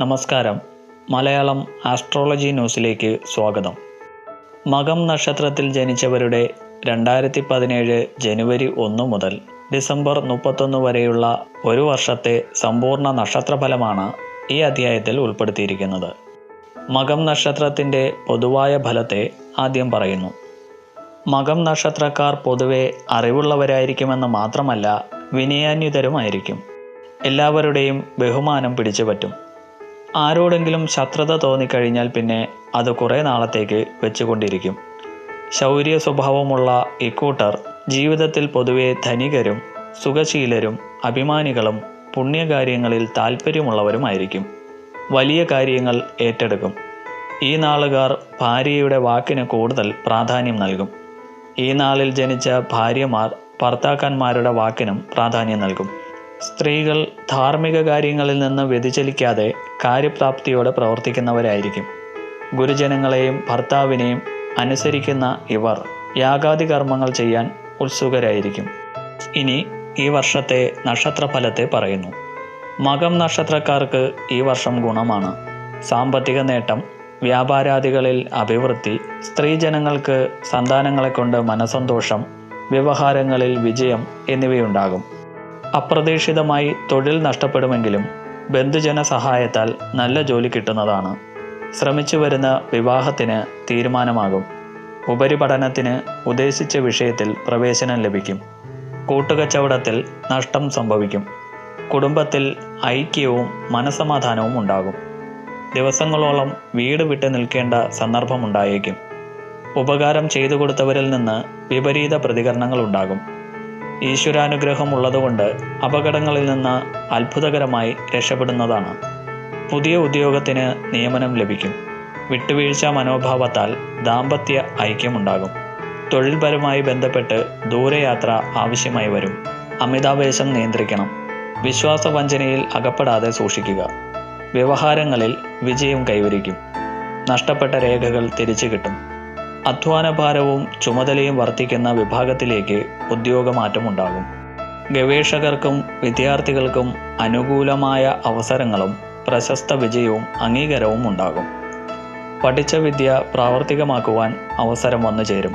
നമസ്കാരം. മലയാളം ആസ്ട്രോളജി ന്യൂസിലേക്ക് സ്വാഗതം. മകം നക്ഷത്രത്തിൽ ജനിച്ചവരുടെ രണ്ടായിരത്തി പതിനേഴ് ജനുവരി ഒന്ന് മുതൽ ഡിസംബർ മുപ്പത്തൊന്ന് വരെയുള്ള ഒരു വർഷത്തെ സമ്പൂർണ നക്ഷത്രഫലമാണ് ഈ അധ്യായത്തിൽ ഉൾപ്പെടുത്തിയിരിക്കുന്നത്. മകം നക്ഷത്രത്തിന്റെ പൊതുവായ ഫലത്തെ ആദ്യം പറയുന്നു. മകം നക്ഷത്രക്കാർ പൊതുവെ അറിവുള്ളവരായിരിക്കുമെന്ന് മാത്രമല്ല വിനയാന്യുതരുമായിരിക്കും എല്ലാവരുടെയും ബഹുമാനം പിടിച്ചു പറ്റും ആരോടെങ്കിലും ശത്രുത തോന്നിക്കഴിഞ്ഞാൽ പിന്നെ അത് കുറേ നാളത്തേക്ക് വെച്ചുകൊണ്ടിരിക്കും. ശൗര്യ സ്വഭാവമുള്ള ഇക്കൂട്ടർ ജീവിതത്തിൽ പൊതുവെ ധനികരും സുഖശീലരും അഭിമാനികളും പുണ്യകാര്യങ്ങളിൽ താല്പര്യമുള്ളവരുമായിരിക്കും വലിയ കാര്യങ്ങൾ ഏറ്റെടുക്കും. ഈ നാളുകാർ ഭാര്യയുടെ വാക്കിന് കൂടുതൽ പ്രാധാന്യം നൽകും. ഈ നാളിൽ ജനിച്ച ഭാര്യമാർ ഭർത്താക്കന്മാരുടെ വാക്കിനും പ്രാധാന്യം നൽകും. സ്ത്രീകൾ ധാർമ്മിക കാര്യങ്ങളിൽ നിന്ന് വ്യതിചലിക്കാതെ കാര്യപ്രാപ്തിയോടെ പ്രവർത്തിക്കുന്നവരായിരിക്കും. ഗുരുജനങ്ങളെയും ഭർത്താവിനെയും അനുസരിക്കുന്ന ഇവർ യാഗാദി കർമ്മങ്ങൾ ചെയ്യാൻ ഉത്സുകരായിരിക്കും. ഇനി ഈ വർഷത്തെ നക്ഷത്രഫലത്തെ പറയുന്നു. മകം നക്ഷത്രക്കാർക്ക് ഈ വർഷം ഗുണമാണ്. സാമ്പത്തിക നേട്ടം വ്യാപാരാദികളിൽ അഭിവൃദ്ധി സ്ത്രീജനങ്ങൾക്ക് സന്താനങ്ങളെ കൊണ്ട് മനസന്തോഷം വ്യവഹാരങ്ങളിൽ വിജയം എന്നിവയുണ്ടാകും. അപ്രതീക്ഷിതമായി തൊഴിൽ നഷ്ടപ്പെടുമെങ്കിലും ബന്ധുജന സഹായത്താൽ നല്ല ജോലി കിട്ടുന്നതാണ്. ശ്രമിച്ചു വരുന്ന വിവാഹത്തിന് തീരുമാനമാകും. ഉപരിപഠനത്തിന് ഉദ്ദേശിച്ച വിഷയത്തിൽ പ്രവേശനം ലഭിക്കും. കൂട്ടുകച്ചവടത്തിൽ നഷ്ടം സംഭവിക്കും. കുടുംബത്തിൽ ഐക്യവും മനസമാധാനവും ഉണ്ടാകും. ദിവസങ്ങളോളം വീട് വിട്ട് നിൽക്കേണ്ട സന്ദർഭമുണ്ടായേക്കും ഉപകാരം ചെയ്തു കൊടുത്തവരിൽ നിന്ന് വിപരീത പ്രതികരണങ്ങൾ ഉണ്ടാകും. ഈശ്വരാനുഗ്രഹം ഉള്ളതുകൊണ്ട് അപകടങ്ങളിൽ നിന്ന് അത്ഭുതകരമായി രക്ഷപ്പെടുന്നതാണ്. പുതിയ ഉദ്യോഗത്തിന് നിയമനം ലഭിക്കും. വിട്ടുവീഴ്ച മനോഭാവത്താൽ ദാമ്പത്യ ഐക്യമുണ്ടാകും. തൊഴിൽപരമായി ബന്ധപ്പെട്ട് ദൂരയാത്ര ആവശ്യമായി വരും. അമിതാവേശം നിയന്ത്രിക്കണം. വിശ്വാസവഞ്ചനയിൽ അകപ്പെടാതെ സൂക്ഷിക്കുക. വ്യവഹാരങ്ങളിൽ വിജയം കൈവരിക്കും. നഷ്ടപ്പെട്ട രേഖകൾ തിരിച്ചു കിട്ടും. അധ്വാനഭാരവും ചുമതലയും വർദ്ധിക്കുന്ന വിഭാഗത്തിലേക്ക് ഉദ്യോഗമാറ്റമുണ്ടാകും. ഗവേഷകർക്കും വിദ്യാർത്ഥികൾക്കും അനുകൂലമായ അവസരങ്ങളും പ്രശസ്ത വിജയവും അംഗീകാരവും ഉണ്ടാകും. പഠിച്ച വിദ്യ പ്രാവർത്തികമാക്കുവാൻ അവസരം വന്നു ചേരും.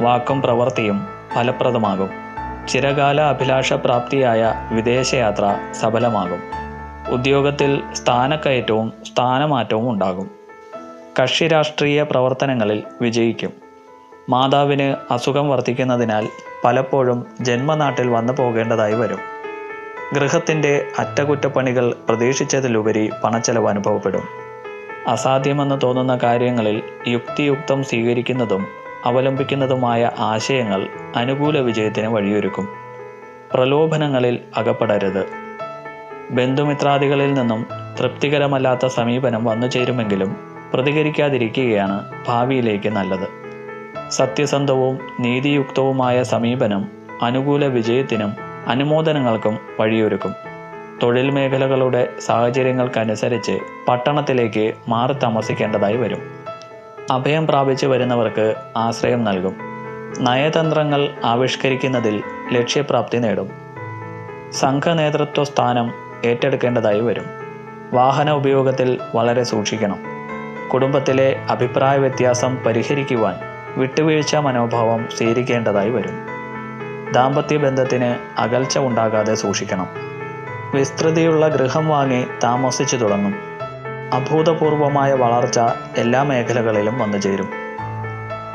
വാക്കും പ്രവൃത്തിയും ഫലപ്രദമാകും. ചിരകാല അഭിലാഷ പ്രാപ്തിയായ വിദേശയാത്ര സഫലമാകും. ഉദ്യോഗത്തിൽ സ്ഥാനക്കയറ്റവും സ്ഥാനമാറ്റവും ഉണ്ടാകും. കക്ഷി രാഷ്ട്രീയ പ്രവർത്തനങ്ങളിൽ വിജയിക്കും. മാതാവിന് അസുഖം വർദ്ധിക്കുന്നതിനാൽ പലപ്പോഴും ജന്മനാട്ടിൽ വന്നു പോകേണ്ടതായി വരും. ഗൃഹത്തിന്റെ അറ്റകുറ്റപ്പണികൾ പ്രതീക്ഷിച്ചതിലുപരി പണച്ചെലവ് അനുഭവപ്പെടും. അസാധ്യമെന്ന് തോന്നുന്ന കാര്യങ്ങളിൽ യുക്തിയുക്തം സ്വീകരിക്കുന്നതും അവലംബിക്കുന്നതുമായ ആശയങ്ങൾ അനുകൂല വിജയത്തിന് വഴിയൊരുക്കും. പ്രലോഭനങ്ങളിൽ അകപ്പെടരുത്. ബന്ധുമിത്രാദികളിൽ നിന്നും തൃപ്തികരമല്ലാത്ത സമീപനം വന്നു ചേരുമെങ്കിലും പ്രതികരിക്കാതിരിക്കുകയാണ് ഭാവിയിലേക്ക് നല്ലത്. സത്യസന്ധവും നീതിയുക്തവുമായ സമീപനം അനുകൂല വിജയത്തിനും അനുമോദനങ്ങൾക്കും വഴിയൊരുക്കും. തൊഴിൽ മേഖലകളുടെ സാഹചര്യങ്ങൾക്കനുസരിച്ച് പട്ടണത്തിലേക്ക് മാറി താമസിക്കേണ്ടതായി വരും. അഭയം പ്രാപിച്ചു വരുന്നവർക്ക് ആശ്രയം നൽകും. നയതന്ത്രങ്ങൾ ആവിഷ്കരിക്കുന്നതിൽ ലക്ഷ്യപ്രാപ്തി നേടും. സംഘനേതൃത്വ സ്ഥാനം ഏറ്റെടുക്കേണ്ടതായി വരും. വാഹന ഉപയോഗത്തിൽ വളരെ സൂക്ഷിക്കണം. കുടുംബത്തിലെ അഭിപ്രായ വ്യത്യാസം പരിഹരിക്കുവാൻ വിട്ടുവീഴ്ച മനോഭാവം സ്വീകരിക്കേണ്ടതായി വരും. ദാമ്പത്യ ബന്ധത്തിന് അകൽച്ച ഉണ്ടാകാതെ സൂക്ഷിക്കണം. വിസ്തൃതിയുള്ള ഗൃഹം വാങ്ങി താമസിച്ചു തുടങ്ങും. അഭൂതപൂർവമായ വളർച്ച എല്ലാ മേഖലകളിലും വന്നു ചേരും.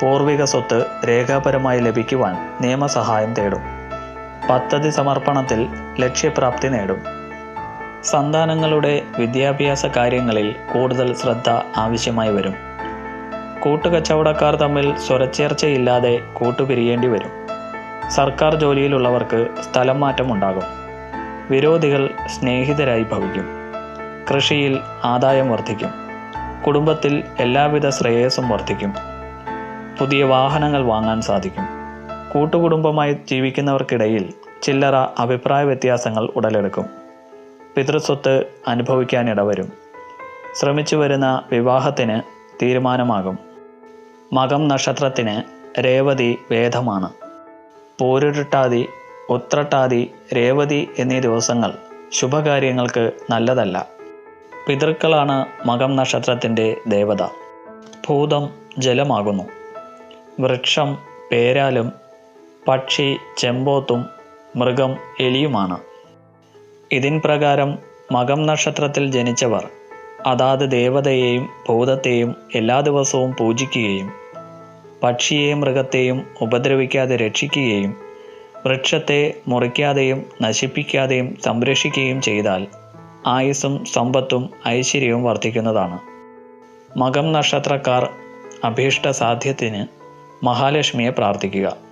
പൂർവിക സ്വത്ത് രേഖാപരമായി ലഭിക്കുവാൻ നിയമസഹായം തേടും. പദ്ധതി സമർപ്പണത്തിൽ ലക്ഷ്യപ്രാപ്തി നേടും. സന്താനങ്ങളുടെ വിദ്യാഭ്യാസ കാര്യങ്ങളിൽ കൂടുതൽ ശ്രദ്ധ ആവശ്യമായി വരും. കൂട്ടുകച്ചവടക്കാർ തമ്മിൽ സ്വരച്ചേർച്ചയില്ലാതെ കൂട്ടുപിരിയേണ്ടി വരും. സർക്കാർ ജോലിയിലുള്ളവർക്ക് സ്ഥലം മാറ്റമുണ്ടാകും. വിരോധികൾ സ്നേഹിതരായി ഭവിക്കും. കൃഷിയിൽ ആദായം വർദ്ധിക്കും. കുടുംബത്തിൽ എല്ലാവിധ ശ്രേയസ്സും വർദ്ധിക്കും. പുതിയ വാഹനങ്ങൾ വാങ്ങാൻ സാധിക്കും. കൂട്ടുകുടുംബമായി ജീവിക്കുന്നവർക്കിടയിൽ ചില്ലറ അഭിപ്രായ വ്യത്യാസങ്ങൾ ഉടലെടുക്കും. പിതൃസ്വത്ത് അനുഭവിക്കാനിടവരും. ശ്രമിച്ചു വരുന്ന വിവാഹത്തിന് തീരുമാനമാകും. മകം നക്ഷത്രത്തിന് രേവതി വേദമാണ്. പോരുരുട്ടാതി ഉത്രട്ടാതി രേവതി എന്നീ ദിവസങ്ങൾ ശുഭകാര്യങ്ങൾക്ക് നല്ലതല്ല. പിതൃക്കളാണ് മകം നക്ഷത്രത്തിന്റെ ദേവത. ഭൂതം ജലമാകുന്നു. വൃക്ഷം പേരാലും പക്ഷി ചെമ്പോത്തും മൃഗം എലിയുമാണ്. ഇതിൻ പ്രകാരം മകം നക്ഷത്രത്തിൽ ജനിച്ചവർ അതാത് ദേവതയെയും ഭൂതത്തെയും എല്ലാ ദിവസവും പൂജിക്കുകയും പക്ഷിയെ മൃഗത്തെയും ഉപദ്രവിക്കാതെ രക്ഷിക്കുകയും വൃക്ഷത്തെ മുറിക്കാതെയും നശിപ്പിക്കാതെയും സംരക്ഷിക്കുകയും ചെയ്താൽ ആയുസ്സും സമ്പത്തും ഐശ്വര്യവും വർദ്ധിക്കുന്നതാണ്. മകം നക്ഷത്രക്കാർ അഭീഷ്ട സാധ്യത്തിന് മഹാലക്ഷ്മിയെ പ്രാർത്ഥിക്കുക.